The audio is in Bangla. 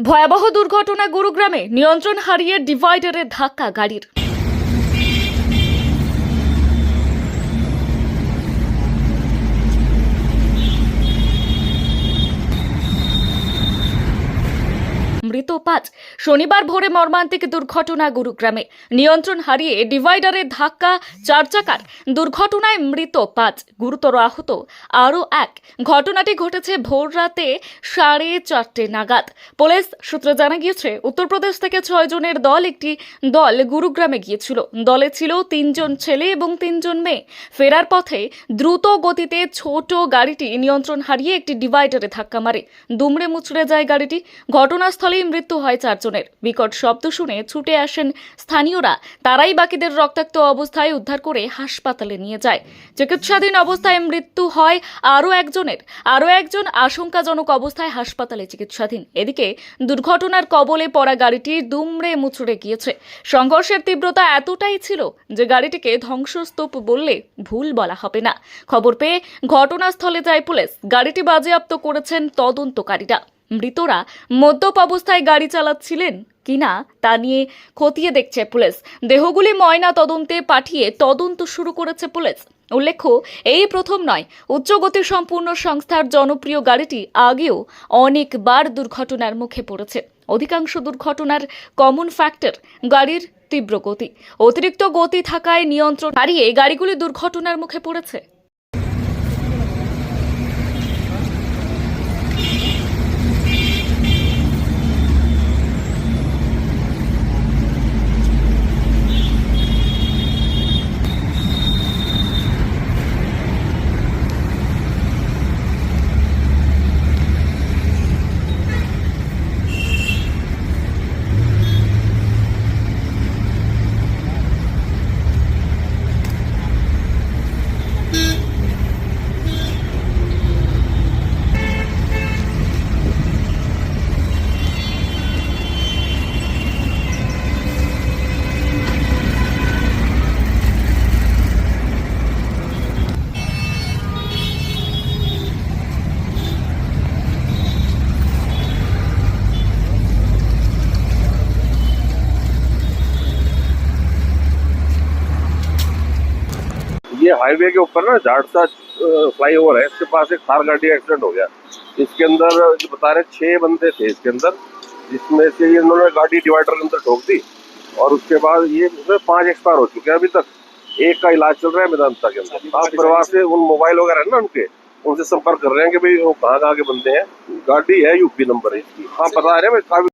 ভয়াবহ দুর্ঘটনা গুরুগ্রামে নিয়ন্ত্রণ হারিয়ে ডিভাইডারে ধাক্কা গাড়ির মৃত পাঁচ শনিবার ভোরে মর্মান্তিক দুর্ঘটনা গুরুগ্রামে। নিয়ন্ত্রণ হারিয়ে ডিভাইডারে ধাক্কা চার চাকার দুর্ঘটনায় মৃত পাঁচ, গুরুতর আহত আরও এক। ঘটনাটি ঘটেছে ভোর রাতে সাড়ে চারটে নাগাদ। পুলিশ সূত্রে জানা গিয়েছে, উত্তরপ্রদেশ থেকে ছয় জনের দল একটি দল গুরুগ্রামে গিয়েছিল। দলে ছিল তিনজন ছেলে এবং তিনজন মেয়ে। ফেরার পথে দ্রুত গতিতে ছোট গাড়িটি নিয়ন্ত্রণ হারিয়ে একটি ডিভাইডারে ধাক্কা মারে। দুমড়ে মুচড়ে যায় গাড়িটি। ঘটনাস্থলেই মৃত্যু হয় চারজনের। বিকট শব্দ শুনে ছুটে আসেন স্থানীয়রা। তারাই বাকিদের রক্তাক্ত অবস্থায় উদ্ধার করে হাসপাতালে নিয়ে যায়। চিকিৎসাধীন অবস্থায় মৃত্যু হয় আরও একজনের। আরও একজন আশঙ্কাজনক অবস্থায় হাসপাতালে চিকিৎসাধীন। এদিকে দুর্ঘটনার কবলে পড়া গাড়িটি দুমড়ে মুচড়ে গিয়েছে। সংঘর্ষের তীব্রতা এতটাই ছিল যে গাড়িটিকে ধ্বংসস্তূপ বললে ভুল বলা হবে না। খবর পেয়ে ঘটনাস্থলে যায় পুলিশ। গাড়িটি বাজেয়াপ্ত করেছেন তদন্তকারীরা। মৃতরা মদ্যপ অবস্থায় গাড়ি চালাচ্ছিলেন কিনা তা নিয়ে খতিয়ে দেখছে পুলিশ। দেহগুলি ময়না তদন্তে পাঠিয়ে তদন্ত শুরু করেছে পুলিশ। উল্লেখ্য, এই প্রথম নয় উচ্চগতি সম্পূর্ণ সংস্থার জনপ্রিয় গাড়িটি আগেও অনেকবার দুর্ঘটনার মুখে পড়েছে। অধিকাংশ দুর্ঘটনার কমন ফ্যাক্টর গাড়ির তীব্র গতি। অতিরিক্ত গতি থাকায় নিয়ন্ত্রণ হারিয়ে গাড়িগুলি দুর্ঘটনার মুখে পড়েছে। ये हाईवे के ऊपर ना झाड़सा फ्लाई ओवर है इसके पास एक थार गाड़ी एक्सीडेंट हो गया। इसके अंदर जो बता रहे छह बंदे थे इसके अंदर जिसमें से ये इन्होंने गाड़ी डिवाइडर के अंदर ठोक दी और उसके बाद ये इसमें पाँच एक्सपायर हो चुके हैं अभी तक। एक का इलाज चल रहा है मेदांता के अंदर। आप परिवार से उन मोबाइल वगैरह है ना उनके उनसे संपर्क कर रहे हैं कि भाई वो कहाँ कहाँ के बंदे हैं। गाड़ी है यूपी नंबर है इसकी। हाँ बता रहे हैं काफ़ी